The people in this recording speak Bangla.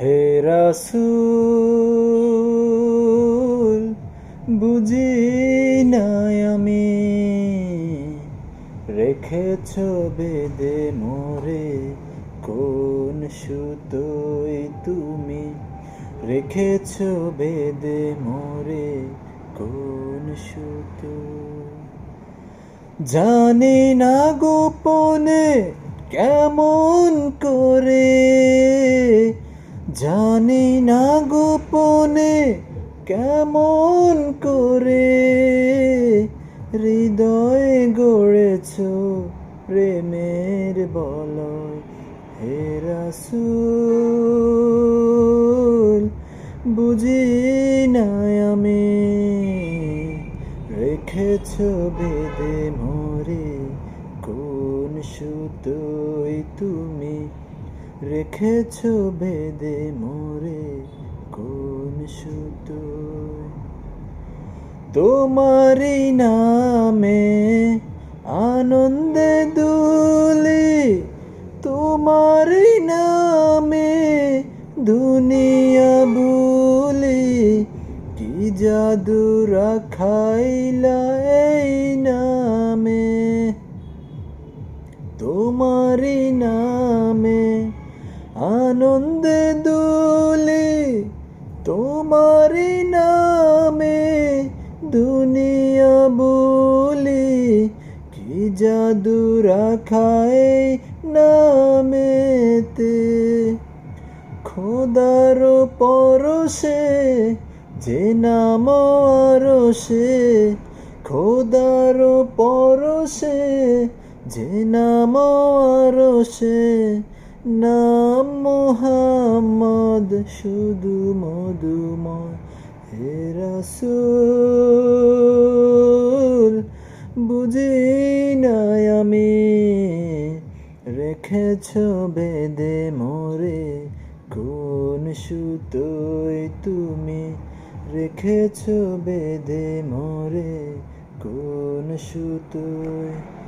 হে রাসূল, বুঝি নাই আমি। রেখেছ বেদে মোরে, কোন সুতোই তুমি? রেখেছ বেদে মোরে, কোন সুতো জানি না গোপনে কেমন করে জানি না গোপনে কেমন করে হৃদয় গড়েছ প্রেমের বলয় হে রাসূল। বুঝি নাই আমি রেখেছ বেদে মরে কোন সুতোই তুমি রেখেছ বেদে মোরে কোন সুতোই তোমারই নামে আনন্দে দুলি, তোমারই নামে দুনিয়া বুলি, কি জাদু রাখাইলা এই নামে? তোমারই নামে আনন্দে দুলে তোমারই নামে দুনিয়া বলি কি জাদু রাখায় নামেতে? খোদার পরশে যে নাম আরশে, খোদার পরশে যে নাম আরশে নাম মোহাম্মদ, শুধু মধুময়। হে রাসূল, বুঝি নাই আমি রেখেছ বেদে মোরে। কোন সুতোয় তুমি রেখেছ বেদে মোরে? কোন সুতোয়